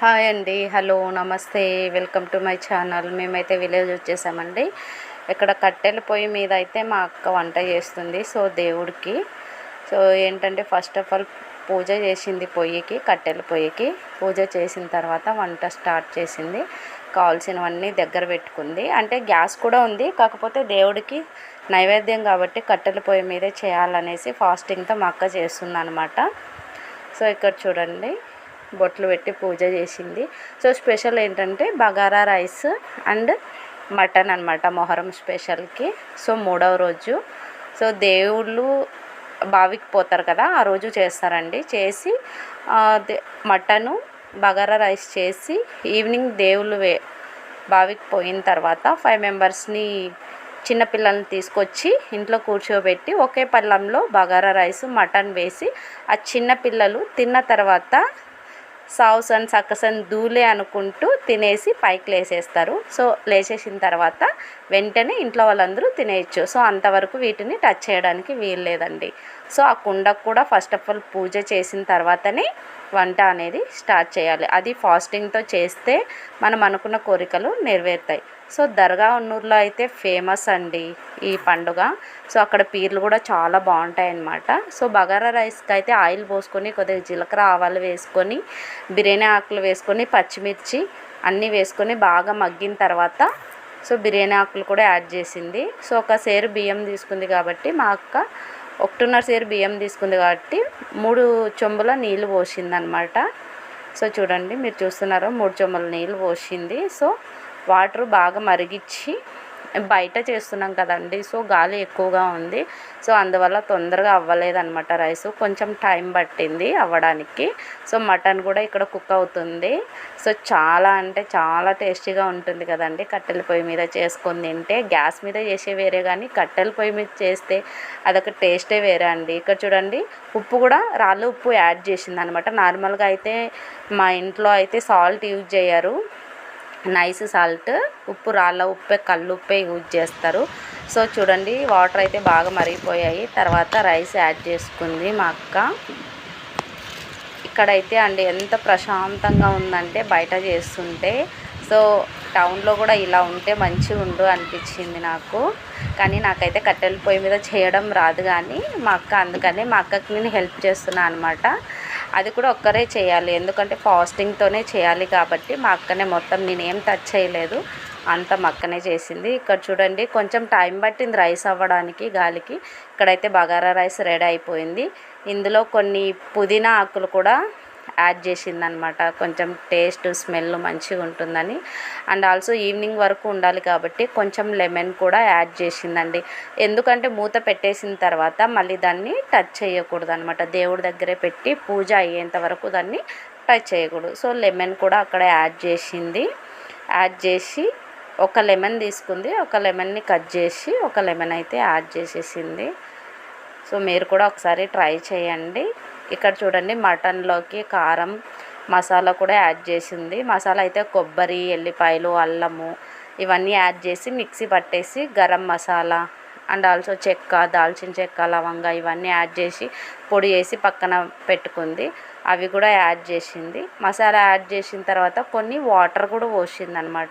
Hi అండి. Hello namaste. Welcome to my channel. మేమైతే village వచ్చేసామండి. ఇక్కడ కట్టెల పొయ్యి మీద అయితే మా అక్క వంట చేస్తుంది సో దేవుడికి. సో ఏంటంటే ఫస్ట్ ఆఫ్ ఆల్ పూజ చేసింది పొయ్యికి కట్టెల పొయ్యికి. పూజ చేసిన తర్వాత వంట స్టార్ట్ చేసింది. కావాల్సినవన్నీ దగ్గర పెట్టుకుంది. అంటే గ్యాస్ కూడా ఉంది కాకపోతే దేవుడికి నైవేద్యం కాబట్టి కట్టెల పొయ్యి మీదే చేయాలనేసి ఫాస్టింగ్తో మా అక్క చేస్తుంది అనమాట సో ఇక్కడ చూడండి. బొట్లు పెట్టి పూజ చేసింది. సో స్పెషల్ ఏంటంటే బగారా రైస్ అండ్ మటన్ అనమాట మొహరం స్పెషల్కి. సో మూడవ రోజు. సో దేవుళ్ళు బావికి పోతారు కదా ఆ రోజు చేస్తారండి. చేసి మటను బగారా రైస్ చేసి ఈవినింగ్ దేవుళ్ళు వే బావికి పోయిన తర్వాత ఫైవ్ మెంబర్స్ని చిన్నపిల్లల్ని తీసుకొచ్చి ఇంట్లో కూర్చోబెట్టి ఒకే పళ్ళంలో బగారా రైస్ మటన్ వేసి ఆ చిన్నపిల్లలు తిన్న తర్వాత సావుసన్ సక్కసన్ దూలే అనుకుంటూ తినేసి పైకి లేసేస్తారు. సో లేచేసిన తర్వాత వెంటనే ఇంట్లో వాళ్ళందరూ తినేయచ్చు. సో అంతవరకు వీటిని టచ్ చేయడానికి వీల్లేదండి సో ఆ కుండకు కూడా ఫస్ట్ ఆఫ్ ఆల్ పూజ చేసిన తర్వాతనే వంట అనేది స్టార్ట్ చేయాలి. అది ఫాస్టింగ్తో చేస్తే మనం అనుకున్న కోరికలు నెరవేరుతాయి. సో దర్గా ఉన్నూరులో అయితే ఫేమస్ అండి ఈ పండుగ. సో అక్కడ పీర్లు కూడా చాలా బాగుంటాయి అన్నమాట సో బగారా రైస్కి అయితే ఆయిల్ పోసుకొని కొద్దిగా జీలకర్ర ఆవాలు వేసుకొని బిర్యానీ ఆకులు వేసుకొని పచ్చిమిర్చి అన్నీ వేసుకొని బాగా మగ్గిన తర్వాత సో బిర్యానీ ఆకులు కూడా యాడ్ చేసింది. సో ఒక సేరు బియ్యం తీసుకుంది కాబట్టి మా అక్క ఒకటిన్నర సేరు బియ్యం తీసుకుంది కాబట్టి మూడు చెంబుల నీళ్ళు పోసిందనమాట సో చూడండి మీరు చూస్తున్నారో మూడు చెంబుల నీళ్ళు పోసింది. సో వాటర్ బాగా మరిగించి బయట చేస్తున్నాం కదండి. సో గాలి ఎక్కువగా ఉంది. సో అందువల్ల తొందరగా అవ్వలేదన్నమాట రైస్. కొంచెం టైం పట్టింది అవ్వడానికి. సో మటన్ కూడా ఇక్కడ కుక్ అవుతుంది. సో చాలా అంటే చాలా టేస్టీగా ఉంటుంది కదండి. కట్టెల పొయ్యి మీద చేసుకొని తింటే గ్యాస్ మీద చేసే వేరే కానీ కట్టెల పొయ్యి మీద చేస్తే అదొక టేస్టే వేరే అండి. ఇక్కడ చూడండి ఉప్పు కూడా రాళ్ళు ఉప్పు యాడ్ చేసింది అనమాట నార్మల్గా అయితే మా ఇంట్లో అయితే సాల్ట్ యూజ్ చేయరు. నైస్ సాల్ట్ ఉప్పు రాళ్ళ ఉప్పే కళ్ళు ఉప్పే యూజ్ చేస్తారు. సో చూడండి వాటర్ అయితే బాగా మరిగిపోయాయి. తర్వాత రైస్ యాడ్ చేసుకుంది మా అక్క. ఇక్కడైతే అండి ఎంత ప్రశాంతంగా ఉందంటే బయట చేస్తుంటే. సో టౌన్లో కూడా ఇలా ఉంటే మంచిగా ఉండు అనిపించింది నాకు. కానీ నాకైతే కట్టెల పొయ్యి మీద చేయడం రాదు కానీ మా అక్క అందుకని మా అక్కకి నేను హెల్ప్ చేస్తున్నాను అనమాట అది కూడా ఒక్కరే చేయాలి. ఎందుకంటే ఫాస్టింగ్తోనే చేయాలి కాబట్టి మా అక్కనే మొత్తం నేనేం టచ్ చేయలేదు. అంత మక్కనే చేసింది. ఇక్కడ చూడండి కొంచెం టైం పట్టింది రైస్ అవ్వడానికి గాలికి. ఇక్కడైతే బగారా రైస్ రెడీ అయిపోయింది. ఇందులో కొన్ని పుదీనా ఆకులు కూడా యాడ్ చేసిందనమాట. కొంచెం టేస్ట్ స్మెల్ మంచిగా ఉంటుందని. అండ్ ఆల్సో ఈవినింగ్ వరకు ఉండాలి కాబట్టి కొంచెం లెమన్ కూడా యాడ్ చేసిందండి. ఎందుకంటే మూత పెట్టేసిన తర్వాత మళ్ళీ దాన్ని టచ్ చేయకూడదు అనమాట దేవుడి దగ్గరే పెట్టి పూజ అయ్యేంత వరకు దాన్ని టచ్ చేయకూడదు. సో లెమన్ కూడా అక్కడ యాడ్ చేసింది. యాడ్ చేసి ఒక లెమన్ తీసుకుంది. ఒక లెమన్ని కట్ చేసి ఒక లెమన్ అయితే యాడ్ చేసేసింది. సో మీరు కూడా ఒకసారి ట్రై చేయండి. ఇక్కడ చూడండి మటన్లోకి కారం మసాలా కూడా యాడ్ చేసింది. మసాలా అయితే కొబ్బరి ఎల్లిపాయలు అల్లము ఇవన్నీ యాడ్ చేసి మిక్సీ పట్టేసి గరం మసాలా అండ్ ఆల్సో చెక్క దాల్చిన చెక్క లవంగా ఇవన్నీ యాడ్ చేసి పొడి చేసి పక్కన పెట్టుకుంది. అవి కూడా యాడ్ చేసింది. మసాలా యాడ్ చేసిన తర్వాత కొన్ని వాటర్ కూడా పోసింది అనమాట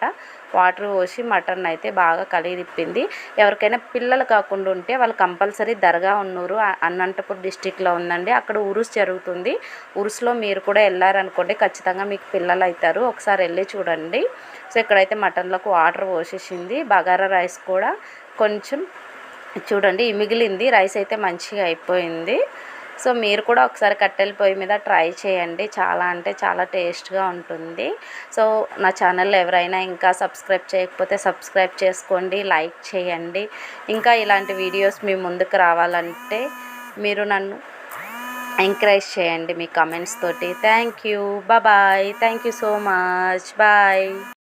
వాటర్ పోసి మటన్ అయితే బాగా కలిగి తిప్పింది. ఎవరికైనా పిల్లలు కాకుండా ఉంటే వాళ్ళు కంపల్సరీ దర్గా ఉన్నూరు అనంతపూర్ డిస్టిక్లో ఉందండి. అక్కడ ఉరుస్ జరుగుతుంది. ఉరుసులో మీరు కూడా వెళ్ళారనుకోండి ఖచ్చితంగా మీకు పిల్లలు అవుతారు ఒకసారి వెళ్ళి చూడండి. సో ఇక్కడైతే మటన్లోకి వాటర్ పోసేసింది. బగారా రైస్ కూడా కొంచెం చూడండి మిగిలింది రైస్ అయితే మంచిగా అయిపోయింది. సో మీరు కూడా ఒకసారి కట్టెల పొయ్యి మీద ట్రై చేయండి. చాలా అంటే చాలా టేస్ట్గా ఉంటుంది. సో నా ఛానల్ ఎవరైనా ఇంకా సబ్స్క్రైబ్ చేయకపోతే సబ్స్క్రైబ్ చేసుకోండి లైక్ చేయండి. ఇంకా ఇలాంటి వీడియోస్ మీ ముందుకు రావాలంటే మీరు నన్ను ఎంకరేజ్ చేయండి మీ కమెంట్స్ తోటి. Thank you. Bye. Thank you so much. Bye.